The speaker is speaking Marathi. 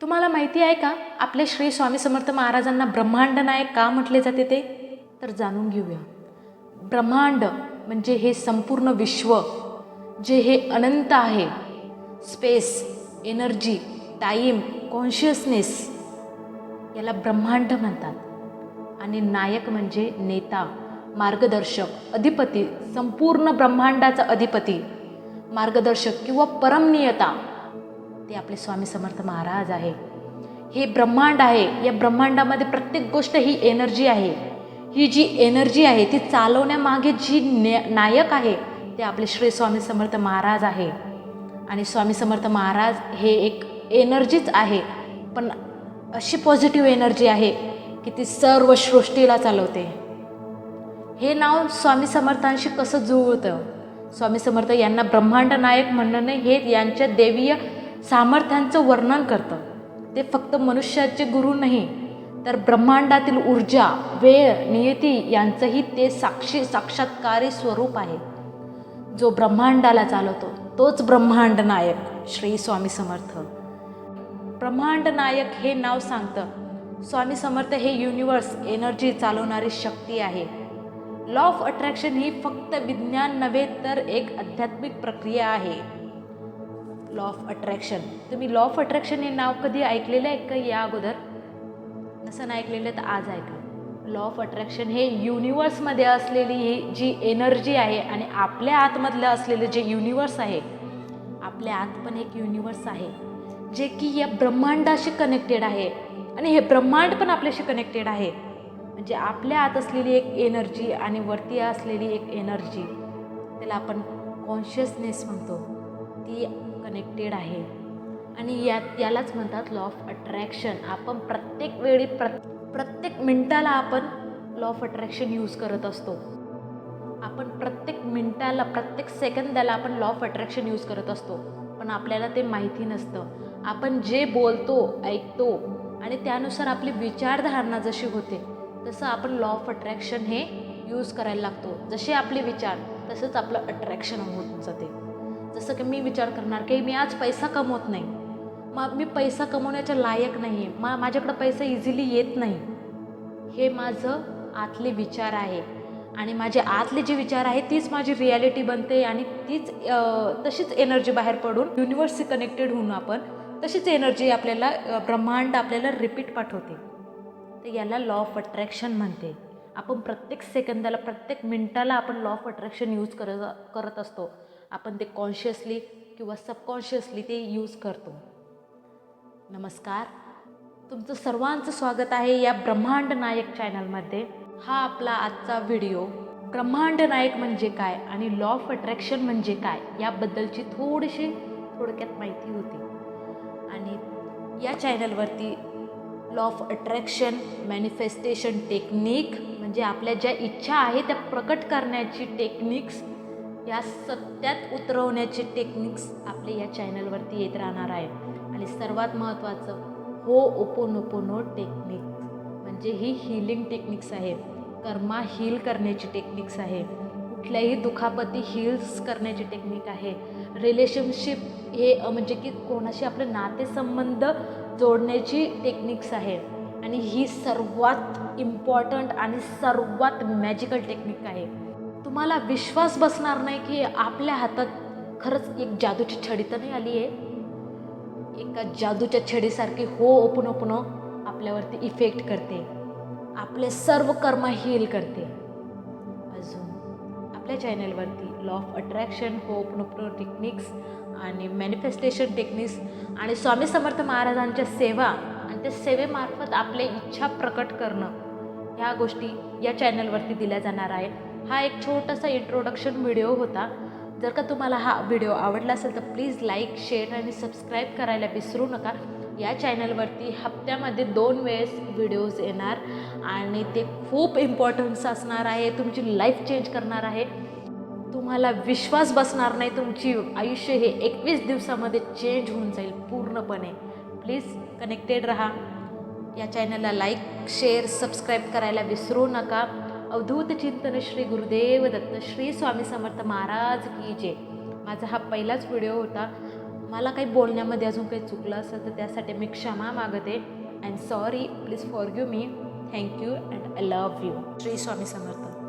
तुम्हाला माहिती आहे का? आपले श्री स्वामी समर्थ महाराजांना ब्रह्मांड नायक का म्हटले जाते ते? तर जाणून घेऊया. ब्रह्मांड म्हणजे हे संपूर्ण विश्व जे हे अनंत आहे. स्पेस एनर्जी टाईम कॉन्शियसनेस याला ब्रह्मांड म्हणतात. आणि नायक म्हणजे नेता मार्गदर्शक अधिपती संपूर्ण ब्रह्मांडाचा अधिपती. मार्गदर्शक किंवा परमनियता. ते आपले स्वामी समर्थ महाराज आहे. हे ब्रह्मांड आहे. या ब्रह्मांडामध्ये प्रत्येक गोष्ट ही एनर्जी आहे. ही जी एनर्जी आहे ती चालवण्यामागे जी ने नायक आहे ते आपले श्री स्वामी समर्थ महाराज आहे. आणि स्वामी समर्थ महाराज हे एक एनर्जीच आहे. पण अशी पॉझिटिव्ह एनर्जी आहे की ती सर्व सृष्टीला चालवते. हे नाव स्वामी समर्थांशी कसं जुळतं? स्वामी समर्थ यांना ब्रह्मांड नायक म्हणणं हे यांच्या देवीय सामर्थ्यांचं वर्णन करतं. ते फक्त मनुष्याचे गुरु नाही तर ब्रह्मांडातील ऊर्जा वेळ नियती यांचंही ते साक्षी साक्षात्कारी स्वरूप आहे. जो ब्रह्मांडाला चालवतो तोच ब्रह्मांड नायक श्री स्वामी समर्थ. ब्रह्मांड नायक हे नाव सांगतं स्वामी समर्थ हे युनिवर्स एनर्जी चालवणारी शक्ती आहे. लॉ ऑफ अट्रॅक्शन ही फक्त विज्ञान नव्हे तर एक आध्यात्मिक प्रक्रिया आहे. लॉ ऑफ अट्रॅक्शन तुम्ही लॉ ऑफ अट्रॅक्शन हे नाव कधी ऐकलेलं आहे का या अगोदर? नसं ऐकलेलं तर आज ऐका. लॉ ऑफ अट्रॅक्शन हे युनिवर्समध्ये असलेली ही जी एनर्जी आहे आणि आपल्या आतमधलं असलेलं जे युनिवर्स आहे आपल्या आत पण एक युनिवर्स आहे जे की या ब्रह्मांडाशी कनेक्टेड आहे. आणि हे ब्रह्मांड पण आपल्याशी कनेक्टेड आहे. म्हणजे आपल्या आत असलेली एक एनर्जी आणि वरती असलेली एक एनर्जी त्याला आपण कॉन्शियसनेस म्हणतो. ती कनेक्टेड आहे. आणि यात यालाच म्हणतात लॉ ऑफ अट्रॅक्शन आपण प्रत्येक वेळी प्र प्रत्येक मिनटाला आपण लॉ ऑफ अट्रॅक्शन यूज करत असतो. आपण प्रत्येक मिनटाला प्रत्येक सेकंदाला आपण लॉ ऑफ अट्रॅक्शन यूज करत असतो. पण आपल्याला ते माहिती नसतं. आपण जे बोलतो ऐकतो आणि त्यानुसार आपली विचारधारणा जशी होते तसं आपण लॉ ऑफ अट्रॅक्शन हे यूज करायला लागतो. जसे आपले विचार तसंच आपलं अट्रॅक्शन होत जाते. जसं की मी विचार करणार की मी आज पैसा कमवत नाही. मग मी पैसा कमवण्याच्या लायक नाही आहे मा माझ्याकडं पैसा इझिली येत नाही. हे माझं आतले विचार आहे. आणि माझे आतले जे विचार आहे तीच माझी रियालिटी बनते आणि तीच तशीच एनर्जी बाहेर पडून युनिवर्सशी कनेक्टेड होऊन आपण तशीच एनर्जी आपल्याला ब्रह्मांड आपल्याला रिपीट पाठवते. तर याला लॉ ऑफ अट्रॅक्शन म्हणते. आपण प्रत्येक सेकंदाला प्रत्येक मिनटाला आपण लॉ ऑफ अट्रॅक्शन यूज करत करत असतो. आपण ते कॉन्शियसली किंवा सबकॉन्शियसली ते यूज करतो. नमस्कार. तुमचं सर्वांचं स्वागत आहे या ब्रह्मांड नायक चॅनलमध्ये हा आपला आजचा व्हिडिओ ब्रह्मांड नायक म्हणजे काय आणि लॉ ऑफ अट्रॅक्शन म्हणजे काय याबद्दलची थोडीशी थोडक्यात माहिती होती. आणि या चॅनलवरती law of attraction manifestation technique म्हणजे आपल्या ज्या इच्छा आहे त्या प्रकट करण्याची टेक्निक्स या सत्यात उतरवण्याची टेक्निक्स आपले या चॅनलवरती येत राहणार आहे आणि सर्वात महत्त्वाचं हो ओपोनोपोनो टेक्निक म्हणजे ही हिलिंग टेक्निक्स आहे कर्मा हील करण्याची टेक्निक्स आहे कुठल्याही दुखापती हील्स करण्याची टेक्निक आहे. रिलेशनशिप हे म्हणजे की कोणाशी आपले नातेसंबंध जोडण्याची टेक्निक्स आहे आणि ही सर्वात इम्पॉर्टंट आणि सर्वात मॅजिकल टेक्निक आहे. तुम्हाला विश्वास बसणार नाही की आपल्या हातात खरंच एक जादूची छडी तर नाही आली आहे? एका जादूच्या छडीसारखी हो ओपन ओपन आपल्यावरती इफेक्ट करते. आपले सर्व कर्म हील करते. अजून आपल्या चॅनलवरती लॉ ऑफ अट्रॅक्शन हो ओपन ओपन टेक्निक्स आणि मॅनिफेस्टेशन टेक्निक्स आणि स्वामी समर्थ महाराजांच्या सेवा आणि त्या सेवेमार्फत आपले इच्छा प्रकट करणं ह्या गोष्टी या चॅनलवरती दिल्या जाणार आहे हा एक छोटासा इंट्रोडक्शन व्हिडिओ होता. जर का तुम्हाला हा व्हिडिओ आवडला असेल तर प्लीज लाईक शेअर आणि सबस्क्राईब करायला विसरू नका. या चॅनलवरती हप्त्यामध्ये दोन वेळेस व्हिडिओज येणार आणि ते खूप इम्पॉर्टन्स असणार आहे. तुमची लाईफ चेंज करणार आहे. तुम्हाला विश्वास बसणार नाही. तुमची आयुष्य हे एकवीस दिवसामध्ये चेंज होऊन जाईल पूर्णपणे. प्लीज कनेक्टेड रहा. या चॅनलला लाईक शेअर सबस्क्राईब करायला विसरू नका. अवधूत चिंतन श्री गुरुदेव दत्त श्री स्वामी समर्थ महाराज की जय. माझा हा पहिलाच व्हिडिओ होता. मला काही बोलण्यामध्ये अजून काही चुकलं असेल तर त्यासाठी मी क्षमा मागते. And sorry please for me thank you and I love you Shri Swami Samarth.